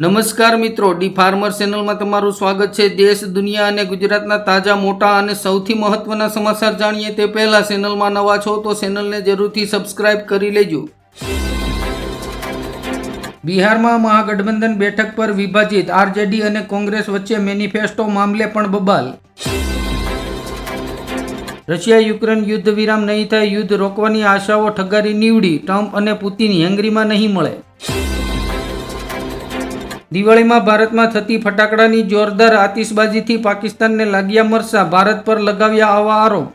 નમસ્કાર મિત્રો, D farmer ચેનલમાં તમારું સ્વાગત છે. દેશ, દુનિયા અને ગુજરાતના તાજા, મોટા અને સૌથી મહત્વના સમાચાર જાણીએ તે પહેલા ચેનલમાં નવા છો તો ચેનલને જરૂરથી સબસ્ક્રાઇબ કરી લેજો. બિહારમાં મહાગઠબંધન બેઠક પર વિભાજિત આરજેડી અને કોંગ્રેસ વચ્ચે મેનિફેસ્ટો મામલે પણ બબાલ. રશિયા યુક્રેન યુદ્ધ વિરામ નહીં થાય, યુદ્ધ રોકવાની આશાઓ ઠગારી નીવડી, ટ્રમ્પ અને પુતિન હેંગરીમાં નહીં મળે. દિવાળીમાં ભારતમાં થતી ફટાકડાની જોરદાર આતિશબાજીથી પાકિસ્તાનને લાગ્યા મરસા, ભારત પર લગાવ્યા આવા આરોપ.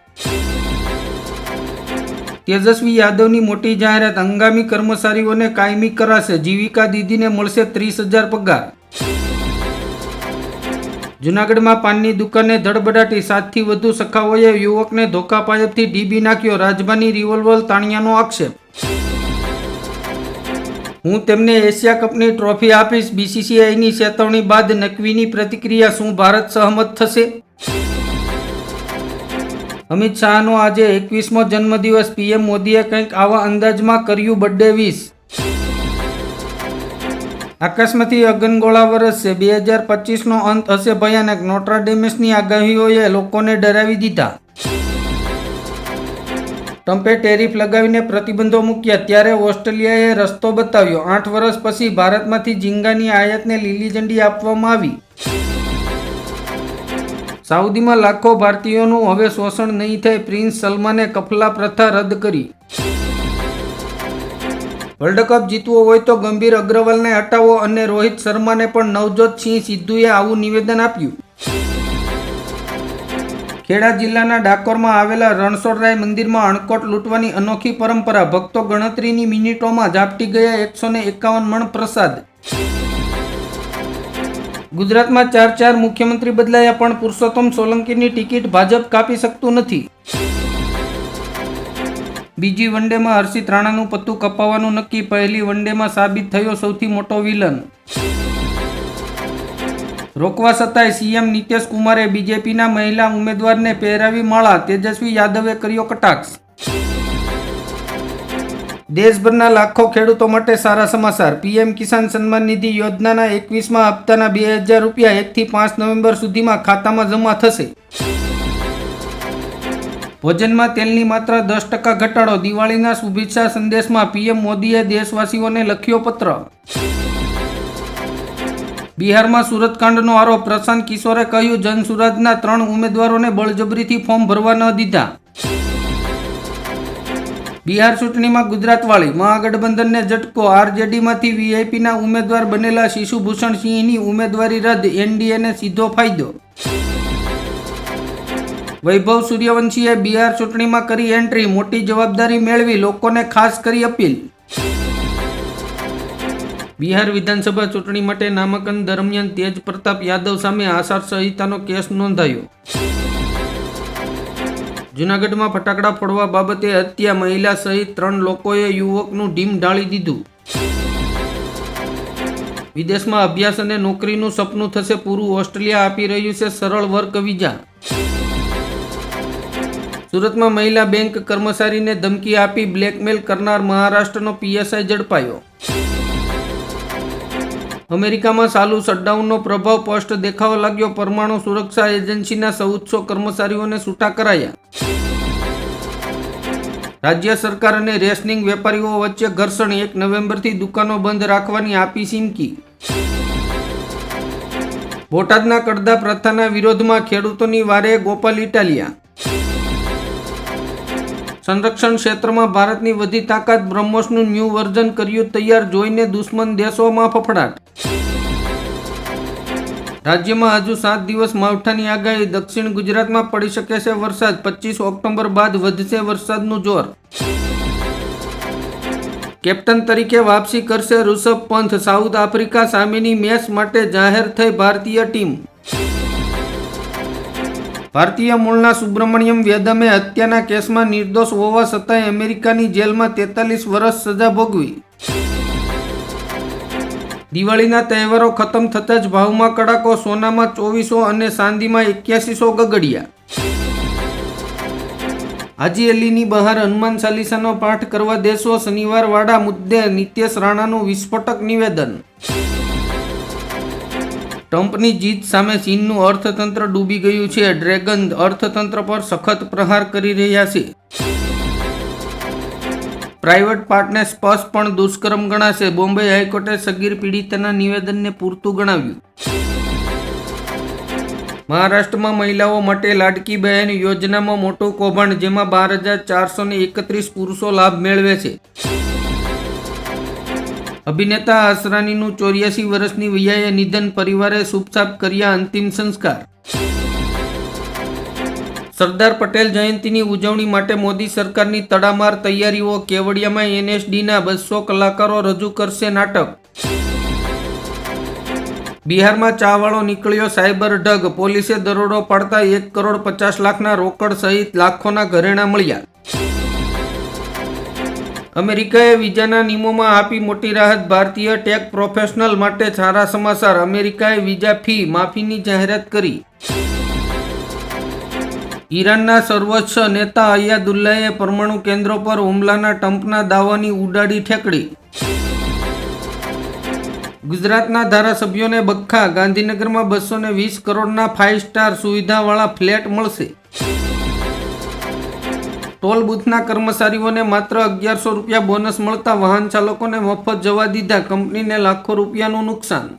તેજસ્વી યાદવની મોટી જાહેરાત, હંગામી કર્મચારીઓને કાયમી કરાશે, જીવિકા દીદીને મળશે ત્રીસ હજાર પગાર. જૂનાગઢમાં પાનની દુકાને ધડબડાટી, સાતથી વધુ સખાઓએ યુવકને ધોકા પાયપથી ડીબી નાખ્યો રાજભાની રિવોલ્વર તાણિયાનો આક્ષેપ. હું તેમને એશિયા કપની ટ્રોફી આપીશ. બીસીસીઆઈની ચેતવણી બાદ નકવીની પ્રતિક્રિયા શું ભારત સહમત થશે? અમિત શાહનો આજે એકવીસમો જન્મદિવસ. પીએમ મોદીએ કંઈક આવા અંદાજમાં કર્યું બર્થડે વીસ આકાશમાંથી અગનગોળા વરસશે. બે હજાર પચીસનો અંત હશે ભયાનક. નોટ્રાડેમસની આગાહીઓએ લોકોને ડરાવી દીધા. ટ્રમ્પે ટેરિફ લગાવીને પ્રતિબંધો મૂક્યા ત્યારે ઓસ્ટ્રેલિયાએ રસ્તો બતાવ્યો. આઠ વર્ષ પછી ભારતમાંથી ઝીંગાની આયાતને લીલી ઝંડી આપવામાં આવી. સાઉદીમાં લાખો ભારતીયોનું હવે શોષણ નહીં થાય, પ્રિન્સ સલમાને કફલા પ્રથા રદ કરી. વર્લ્ડ કપ જીતવો હોય તો ગંભીર અગ્રવાલને હટાવો અને રોહિત શર્માને પણ નવજોત સિંહ સિદ્ધુએ આવું નિવેદન આપ્યું. ખેડા જિલ્લાના ડાકોરમાં આવેલા રણછોડરાય મંદિરમાં અણકોટ લૂંટવાની અનોખી પરંપરા ભક્તો ગણતરીની મિનિટોમાં ઝાપટી ગયા એકસો એકાવન મણ પ્રસાદ. ગુજરાતમાં ચાર ચાર મુખ્યમંત્રી બદલાયા પણ પુરુષોત્તમ સોલંકીની ટિકિટ ભાજપ કાપી શકતું નથી. બીજી વનડેમાં હર્ષિત રાણાનું પત્તું કપાવવાનું નક્કી, પહેલી વનડેમાં સાબિત થયો સૌથી મોટો વિલન. રોકવા છતાંય સીએમ નીતિશ કુમારે બીજેપીના મહિલા ઉમેદવારને પહેરાવી માળા તેજસ્વી યાદવે કર્યો કટાક્ષ. દેશભરના લાખો ખેડૂતો માટે સારા સમાચાર. પીએમ કિસાન સન્માન નિધિ યોજનાના એકવીસમાં હપ્તાના બે હજાર રૂપિયા એકથી પાંચ નવેમ્બર સુધીમાં ખાતામાં જમા થશે. ભોજનમાં તેલની માત્ર દસ ટકા ઘટાડો. દિવાળીના શુભેચ્છા સંદેશમાં પીએમ મોદીએ દેશવાસીઓને લખ્યો પત્ર. બિહારમાં સુરતકાંડનો આરોપ. પ્રશાંત કિશોરે કહ્યું, જનસુરાજના ત્રણ ઉમેદવારોને બળજબરીથી ફોર્મ ભરવા ન દીધા. બિહાર ચૂંટણીમાં ગુજરાતવાળી મહાગઠબંધનને ઝટકો. આરજેડીમાંથી વીઆઈપીના ઉમેદવાર બનેલા શિશુભૂષણ સિંહની ઉમેદવારી રદ. એનડીએને સીધો ફાયદો. વૈભવ સૂર્યવંશીએ બિહાર ચૂંટણીમાં કરી એન્ટ્રી. મોટી જવાબદારી મેળવી. લોકોને ખાસ કરી અપીલ. બિહાર વિધાનસભા ચૂંટણી માટે નામાંકન દરમિયાન તેજ પ્રતાપ યાદવ સામે આચાર સંહિતાનો કેસ નોંધાયો. જૂનાગઢમાં ફટાકડા ફોડવા બાબતે હત્યા મહિલા સહિત ત્રણ લોકોએ યુવકનું ઢીમ ઢાળી દીધું. વિદેશમાં અભ્યાસ અને નોકરીનું સપનું થશે પૂરું, ઓસ્ટ્રેલિયા આપી રહ્યું છે સરળ વર્ક વિઝા. સુરતમાં મહિલા બેંક કર્મચારીને ધમકી આપી બ્લેકમેલ કરનાર મહારાષ્ટ્રનો પીએસઆઈ ઝડપાયો. અમેરિકામાં ચાલુ શટડાઉનનો પ્રભાવ સ્પષ્ટ દેખાવા લાગ્યો. પરમાણુ સુરક્ષા એજન્સીના ચૌદસો કર્મચારીઓને છૂટા કરાયા. રાજ્ય સરકાર અને રેશનિંગ વેપારીઓ વચ્ચે ઘર્ષણ. એક નવેમ્બરથી દુકાનો બંધ રાખવાની આપી ચીમકી. બોટાદના કડદા પ્રથાના વિરોધમાં ખેડૂતોની વારે ગોપાલ ઇટાલિયા. સંરક્ષણ ક્ષેત્રમાં ભારતની વધી તાકાત. બ્રહ્મોસનું ન્યૂ વર્ઝન કર્યું તૈયાર. જોઈને દુશ્મન દેશોમાં ફફડાટ. રાજ્યમાં હજુ સાત દિવસ માવઠાની આગાહી. દક્ષિણ ગુજરાતમાં પડી શકે છે વરસાદ. પચીસ ઓક્ટોબર બાદ વધશે વરસાદનું જોર. કેપ્ટન તરીકે વાપસી કરશે ઋષભ પંથ. સાઉથ આફ્રિકા સામેની મેચ માટે જાહેર થઈ ભારતીય ટીમ. ભારતીય મૂળના સુબ્રમણ્યમ વેદમે હત્યાના કેસમાં નિર્દોષ હોવા છતાંય અમેરિકાની જેલમાં તેતાલીસ વર્ષ સજા ભોગવી. દિવાળીના તહેવારો ખતમ થતાં જ ભાવમાં કડાકો, સોનામાં ચોવીસો અને ચાંદીમાં એક્યાસીસો ગગડિયા. હાજી અલીની બહાર હનુમાન ચાલીસાનો પાઠ કરવા દેશો શનિવાર વાડા મુદ્દે નિત્યેશ રાણાનું વિસ્ફોટક નિવેદન. ટ્રમ્પની જીત સામે ચીનનું અર્થતંત્ર ડૂબી ગયું છે. ડ્રેગન અર્થતંત્ર પર સખત પ્રહાર કરી રહ્યા છે. પ્રાઇવેટ પાર્ટને સ્પર્શ પણ દુષ્કર્મ ગણાશે. બોમ્બે હાઈકોર્ટે સગીર પીડિતાના નિવેદનને પૂરતું ગણાવ્યું. મહારાષ્ટ્રમાં મહિલાઓ માટે લાડકી બહેન યોજનામાં મોટું કૌભાંડ, જેમાં બાર હજાર ચારસો ને એકત્રીસ પુરુષો લાભ મેળવે છે. અભિનેતા અસરાનીનું ચોર્યાસી વર્ષની વૈયાએ નિધન, પરિવારે સુપસાપ કર્યા અંતિમ સંસ્કાર. સરદાર પટેલ જયંતિની ઉજવણી માટે મોદી સરકારની તડામાર તૈયારીઓ કેવડિયામાં એનએસડીના બસો કલાકારો રજૂ કરશે નાટક. બિહારમાં ચાવાળો નીકળ્યો સાયબર ઢગ. પોલીસે દરોડો પાડતા એક કરોડ પચાસ લાખના રોકડ સહિત લાખોના ઘરેણા મળ્યા. અમેરિકાએ વિઝાના નિયમોમાં આપી મોટી રાહત ભારતીય ટેક પ્રોફેશનલ માટે સારા સમાચાર. અમેરિકાએ વિઝા ફી, માફીની જાહેરાત કરી. ઈરાનના સર્વોચ્ચ નેતા અયાદુલ્લાએ પરમાણુ કેન્દ્રો પર હુમલાના ટ્રમ્પના દાવાની ઉડાડી ઠેકડી. ગુજરાતના ધારાસભ્યોને બખ્ખા, ગાંધીનગરમાં બસો ને વીસ કરોડના ફાઇવ સ્ટાર સુવિધાવાળા ફ્લેટ મળશે. ટોલ બુથના કર્મચારીઓને માત્ર અગિયારસો રૂપિયા બોનસ મળતા વાહન ચાલકોને મફત જવા દીધા, કંપનીને લાખો રૂપિયાનું નુકસાન.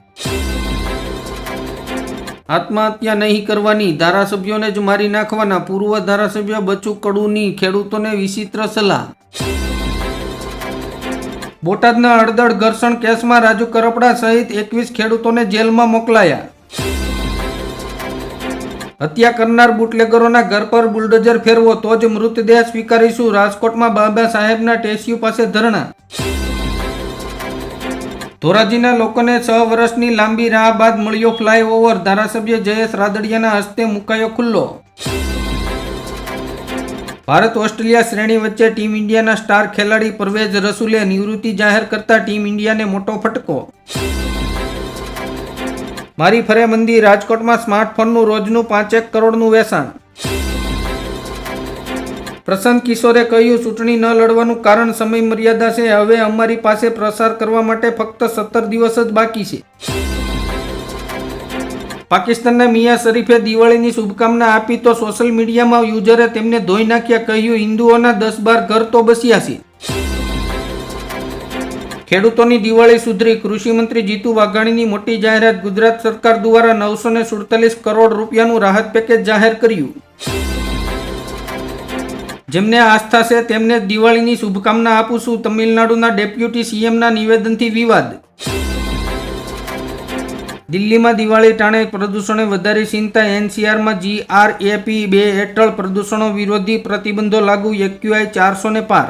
આત્મહત્યા નહીં કરવાની ધારાસભ્યોને જ મારી નાખવાના પૂર્વ ધારાસભ્ય બચુ કડુની ખેડૂતોને વિચિત્ર સલાહ. બોટાદના અડદળ ઘર્ષણ કેસમાં રાજુ કરપડા સહિત એકવીસ ખેડૂતોને જેલમાં મોકલાયા. હત્યા કરનાર બુટલેગરોના ઘર પર બુલડોઝર ફેરવો તો જ મૃતદેહ સ્વીકારીશું. રાજકોટમાં બાબા સાહેબના ટેસ્યુ પાસે ધરણા. ધોરાજીના લોકોને છ વર્ષની લાંબી રાહ બાદ મળ્યો ફ્લાયઓવર. ધારાસભ્ય જયેશ રાદડિયાના હસ્તે મુકાયો ખુલ્લો. ભારત ઓસ્ટ્રેલિયા શ્રેણી વચ્ચે ટીમ ઇન્ડિયાના સ્ટાર ખેલાડી પરવેઝ રસુલે નિવૃત્તિ જાહેર કરતા ટીમ ઇન્ડિયાને મોટો ફટકો. મારી ફરે મંદી રાજકોટમાં સ્માર્ટફોનનું રોજનું પાંચેક કરોડનું વેચાણ. પ્રશાંત કિશોરે કહ્યું, ચૂંટણી ન લડવાનું કારણ સમય મર્યાદા છે. હવે અમારી પાસે પ્રસાર કરવા માટે ફક્ત સત્તર દિવસ જ બાકી છે. પાકિસ્તાનના મિયા શરીફે દિવાળીની શુભકામના આપી તો સોશિયલ મીડિયામાં યુઝરે તેમને ધોઈ નાખ્યા, કહ્યું, હિન્દુઓના દસ બાર ઘર તો બસ્યા છે. ખેડૂતોની દિવાળી સુધરી કૃષિમંત્રી જીતુ વાઘાણીની મોટી જાહેરાત ગુજરાત સરકાર દ્વારા નવસો ને સુડતાલીસ કરોડ રૂપિયાનું રાહત પેકેજ જાહેર કર્યું. જેમને આસ્થા છે તેમને દિવાળીની શુભકામના આપું છું તમિલનાડુના ડેપ્યુટી સીએમના નિવેદનથી વિવાદ. દિલ્હીમાં દિવાળી ટાણે પ્રદૂષણે વધારી ચિંતા એનસીઆરમાં જીઆરએપી બે હેઠળ પ્રદૂષણો વિરોધી પ્રતિબંધો લાગુ, એક્યુઆઈ ચારસો ને પાર.